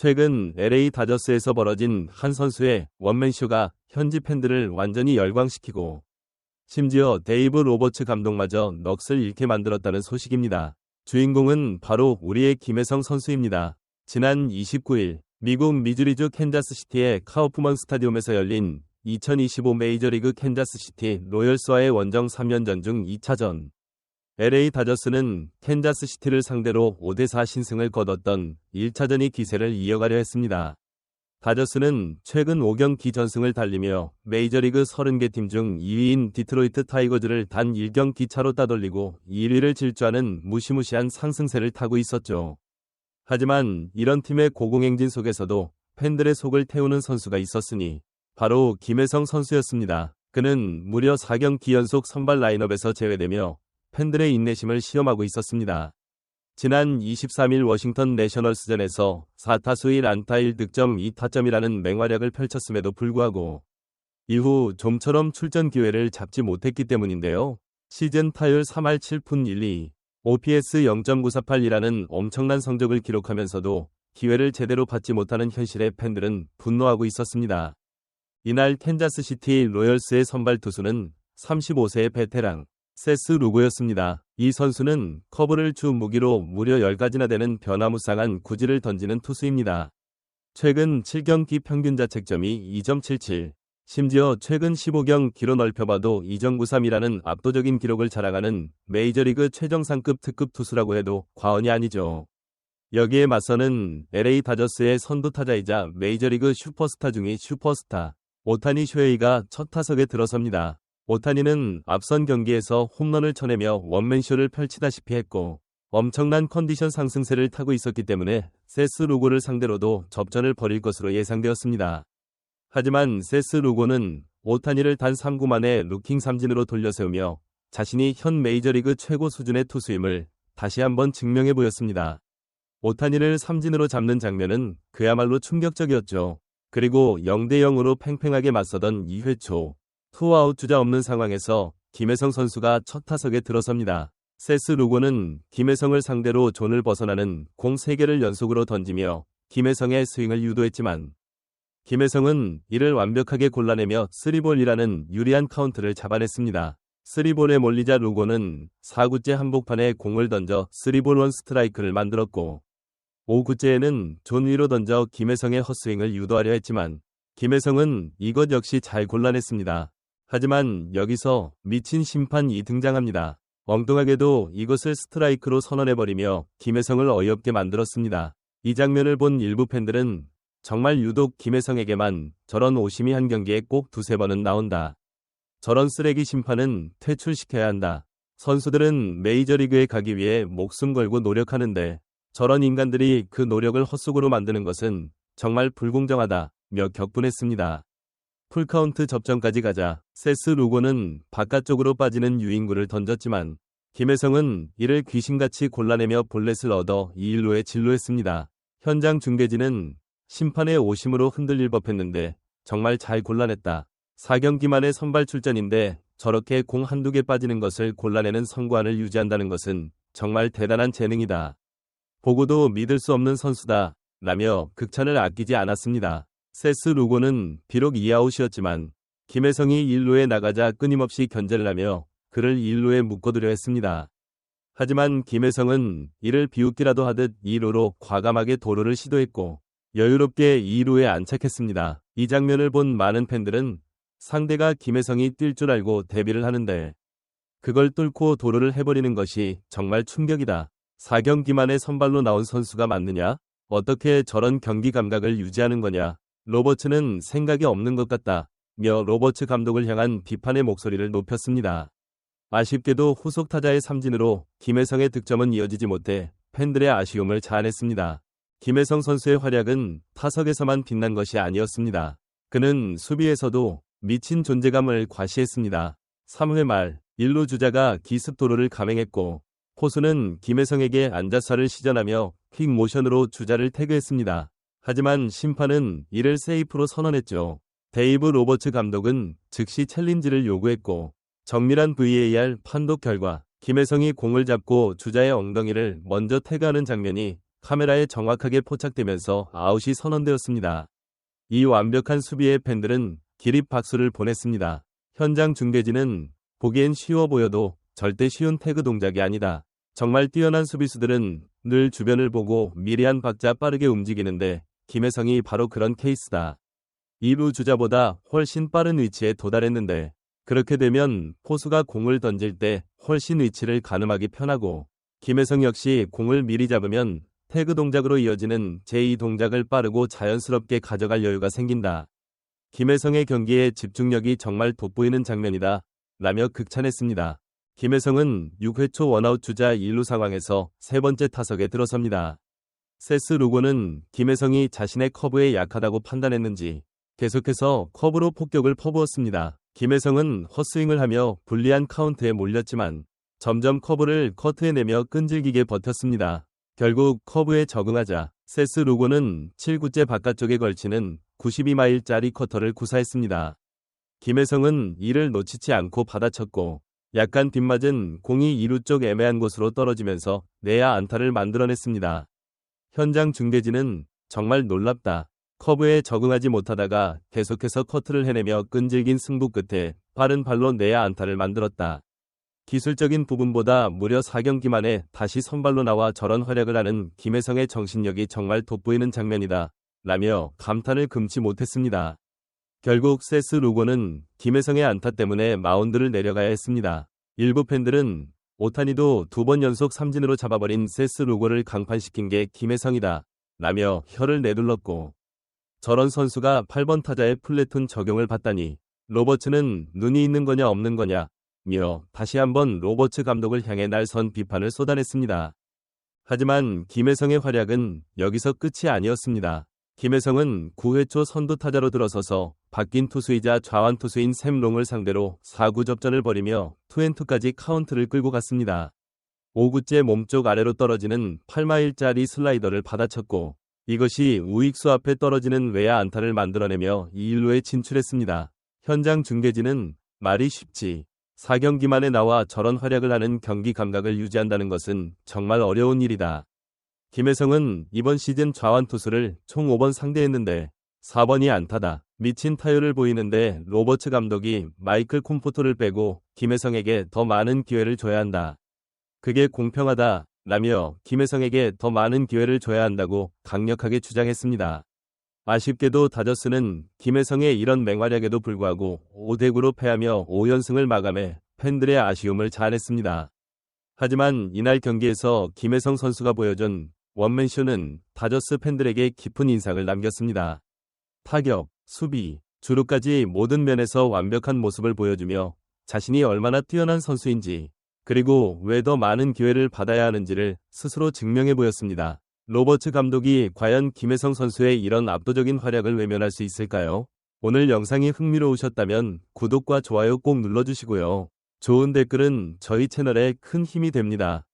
최근 LA 다저스에서 벌어진 한 선수의 원맨쇼가 현지 팬들을 완전히 열광시키고 심지어 데이브 로버츠 감독마저 넋을 잃게 만들었다는 소식입니다. 주인공은 바로 우리의 김혜성 선수입니다. 지난 29일 미국 미주리주 캔자스시티의 카우프먼 스타디움에서 열린 2025 메이저리그 캔자스시티 로열스와의 원정 3연전 중 2차전 LA 다저스는 캔자스 시티를 상대로 5대4 신승을 거뒀던 1차전이 기세를 이어가려 했습니다. 다저스는 최근 5경기 전승을 달리며 메이저리그 30개 팀 중 2위인 디트로이트 타이거즈를 단 1경기 차로 따돌리고 1위를 질주하는 무시무시한 상승세를 타고 있었죠. 하지만 이런 팀의 고공행진 속에서도 팬들의 속을 태우는 선수가 있었으니 바로 김혜성 선수였습니다. 그는 무려 4경기 연속 선발 라인업에서 제외되며 팬들의 인내심을 시험하고 있었습니다. 지난 23일 워싱턴 내셔널스전에서 4타수 1안타 1득점 2타점이라는 맹활약을 펼쳤음에도 불구하고 이후 좀처럼 출전 기회를 잡지 못했기 때문인데요. 시즌 타율 3할 7푼 12, OPS 0.948이라는 엄청난 성적을 기록하면서도 기회를 제대로 받지 못하는 현실에 팬들은 분노하고 있었습니다. 이날 캔자스시티 로열스의 선발 투수는 35세의 베테랑 세스 루고였습니다. 이 선수는 커브를 주 무기로 무려 10가지나 되는 변화무쌍한 구질을 던지는 투수입니다. 최근 7경기 평균 자책점이 2.77, 심지어 최근 15경 기로 넓혀봐도 2.93이라는 압도적인 기록을 자랑하는 메이저리그 최정상급 특급 투수라고 해도 과언이 아니죠. 여기에 맞서는 LA 다저스의 선두 타자이자 메이저리그 슈퍼스타 중의 슈퍼스타 오타니 쇼헤이가 첫 타석에 들어섭니다. 오타니는 앞선 경기에서 홈런을 쳐내며 원맨쇼를 펼치다시피 했고 엄청난 컨디션 상승세를 타고 있었기 때문에 세스 루고를 상대로도 접전을 벌일 것으로 예상되었습니다. 하지만 세스 루고는 오타니를 단 3구 만에 루킹 삼진으로 돌려세우며 자신이 현 메이저리그 최고 수준의 투수임을 다시 한번 증명해 보였습니다. 오타니를 삼진으로 잡는 장면은 그야말로 충격적이었죠. 그리고 0대 0으로 팽팽하게 맞서던 2회 초 투아웃 주자 없는 상황에서 김혜성 선수가 첫 타석에 들어섭니다. 세스 루고는 김혜성을 상대로 존을 벗어나는 공 3개를 연속으로 던지며 김혜성의 스윙을 유도했지만 김혜성은 이를 완벽하게 골라내며 쓰리볼이라는 유리한 카운트를 잡아냈습니다. 쓰리볼에 몰리자 루고는 4구째 한복판에 공을 던져 쓰리볼 원 스트라이크를 만들었고 5구째에는 존 위로 던져 김혜성의 헛스윙을 유도하려 했지만 김혜성은 이것 역시 잘 골라냈습니다. 하지만 여기서 미친 심판이 등장합니다. 엉뚱하게도 이것을 스트라이크로 선언해버리며 김혜성을 어이없게 만들었습니다. 이 장면을 본 일부 팬들은 정말 유독 김혜성에게만 저런 오심이 한 경기에 꼭 두세 번은 나온다. 저런 쓰레기 심판은 퇴출시켜야 한다. 선수들은 메이저리그에 가기 위해 목숨 걸고 노력하는데 저런 인간들이 그 노력을 헛속으로 만드는 것은 정말 불공정하다. 며 격분했습니다. 풀카운트 접전까지 가자 세스 루고는 바깥쪽으로 빠지는 유인구를 던졌지만 김혜성은 이를 귀신같이 골라내며 볼넷을 얻어 2일로에 진로했습니다. 현장 중계진은 심판의 오심으로 흔들릴 법했는데 정말 잘 골라냈다. 4경기 만에 선발 출전인데 저렇게 공 한두 개 빠지는 것을 골라내는 성관을 유지한다는 것은 정말 대단한 재능이다. 보고도 믿을 수 없는 선수다. 라며 극찬을 아끼지 않았습니다. 세스 루고는 비록 이아웃이었지만 김혜성이 1루에 나가자 끊임없이 견제를 하며 그를 1루에 묶어두려 했습니다. 하지만 김혜성은 이를 비웃기라도 하듯 2루로 과감하게 도로를 시도했고 여유롭게 2루에 안착했습니다. 이 장면을 본 많은 팬들은 상대가 김혜성이 뛸 줄 알고 데뷔를 하는데 그걸 뚫고 도로를 해버리는 것이 정말 충격이다. 4경기 만에 선발로 나온 선수가 맞느냐? 어떻게 저런 경기 감각을 유지하는 거냐? 로버츠는 생각이 없는 것 같다. 며 로버츠 감독을 향한 비판의 목소리를 높였습니다. 아쉽게도 후속 타자의 삼진으로 김혜성의 득점은 이어지지 못해 팬들의 아쉬움을 자아냈습니다. 김혜성 선수의 활약은 타석에서만 빛난 것이 아니었습니다. 그는 수비에서도 미친 존재감을 과시했습니다. 3회 말 1루 주자가 기습도로를 감행했고 포수는 김혜성에게 안자사를 시전하며 퀵 모션으로 주자를 태그했습니다. 하지만 심판은 이를 세이프로 선언했죠. 데이브 로버츠 감독은 즉시 챌린지를 요구했고 정밀한 VAR 판독 결과 김혜성이 공을 잡고 주자의 엉덩이를 먼저 태그하는 장면이 카메라에 정확하게 포착되면서 아웃이 선언되었습니다. 이 완벽한 수비에 팬들은 기립 박수를 보냈습니다. 현장 중계진은 보기엔 쉬워 보여도 절대 쉬운 태그 동작이 아니다. 정말 뛰어난 수비수들은 늘 주변을 보고 미리한 박자 빠르게 움직이는데 김혜성이 바로 그런 케이스다. 2루 주자보다 훨씬 빠른 위치에 도달했는데 그렇게 되면 포수가 공을 던질 때 훨씬 위치를 가늠하기 편하고 김혜성 역시 공을 미리 잡으면 태그 동작으로 이어지는 제2 동작을 빠르고 자연스럽게 가져갈 여유가 생긴다. 김혜성의 경기에 집중력이 정말 돋보이는 장면이다. 라며 극찬했습니다. 김혜성은 6회 초 원아웃 주자 1루 상황에서 세 번째 타석에 들어섭니다. 세스 루고는 김혜성이 자신의 커브에 약하다고 판단했는지 계속해서 커브로 폭격을 퍼부었습니다. 김혜성은 헛스윙을 하며 불리한 카운트에 몰렸지만 점점 커브를 커트해내며 끈질기게 버텼습니다. 결국 커브에 적응하자 세스 루고는 7구째 바깥쪽에 걸치는 92마일짜리 커터를 구사했습니다. 김혜성은 이를 놓치지 않고 받아쳤고 약간 빗맞은 공이 2루 쪽 애매한 곳으로 떨어지면서 내야 안타를 만들어냈습니다. 현장 중계진은 정말 놀랍다. 커브에 적응하지 못하다가 계속해서 커트를 해내며 끈질긴 승부 끝에 빠른 발로 내야 안타를 만들었다. 기술적인 부분보다 무려 4경기 만에 다시 선발로 나와 저런 활약을 하는 김혜성의 정신력이 정말 돋보이는 장면이다. 라며 감탄을 금치 못했습니다. 결국 세스 루고는 김혜성의 안타 때문에 마운드를 내려가야 했습니다. 일부 팬들은 오타니도 두 번 연속 삼진으로 잡아버린 세스 루고를 강판시킨 게 김혜성이다. 라며 혀를 내둘렀고 저런 선수가 8번 타자의 플래툰 적용을 받다니 로버츠는 눈이 있는 거냐 없는 거냐 며 다시 한번 로버츠 감독을 향해 날선 비판을 쏟아냈습니다. 하지만 김혜성의 활약은 여기서 끝이 아니었습니다. 김혜성은 9회 초 선두 타자로 들어서서 바뀐 투수이자 좌완 투수인 샘롱을 상대로 4구 접전을 벌이며 투앤투까지 카운트를 끌고 갔습니다. 5구째 몸쪽 아래로 떨어지는 8마일짜리 슬라이더를 받아쳤고 이것이 우익수 앞에 떨어지는 외야 안타를 만들어내며 2일루에 진출했습니다. 현장 중계진은 말이 쉽지 4경기 만에 나와 저런 활약을 하는 경기 감각을 유지한다는 것은 정말 어려운 일이다. 김혜성은 이번 시즌 좌완 투수를 총 5번 상대했는데 4번이 안타다. 미친 타율을 보이는데 로버츠 감독이 마이클 콤포토를 빼고 김혜성에게 더 많은 기회를 줘야 한다. 그게 공평하다. 라며 김혜성에게 더 많은 기회를 줘야 한다고 강력하게 주장했습니다. 아쉽게도 다저스는 김혜성의 이런 맹활약에도 불구하고 5대9로 패하며 5연승을 마감해 팬들의 아쉬움을 잘했습니다. 하지만 이날 경기에서 김혜성 선수가 보여준 원맨쇼는 다저스 팬들에게 깊은 인상을 남겼습니다. 타격, 수비, 주루까지 모든 면에서 완벽한 모습을 보여주며 자신이 얼마나 뛰어난 선수인지 그리고 왜 더 많은 기회를 받아야 하는지를 스스로 증명해 보였습니다. 로버츠 감독이 과연 김혜성 선수의 이런 압도적인 활약을 외면할 수 있을까요? 오늘 영상이 흥미로우셨다면 구독과 좋아요 꼭 눌러주시고요. 좋은 댓글은 저희 채널에 큰 힘이 됩니다.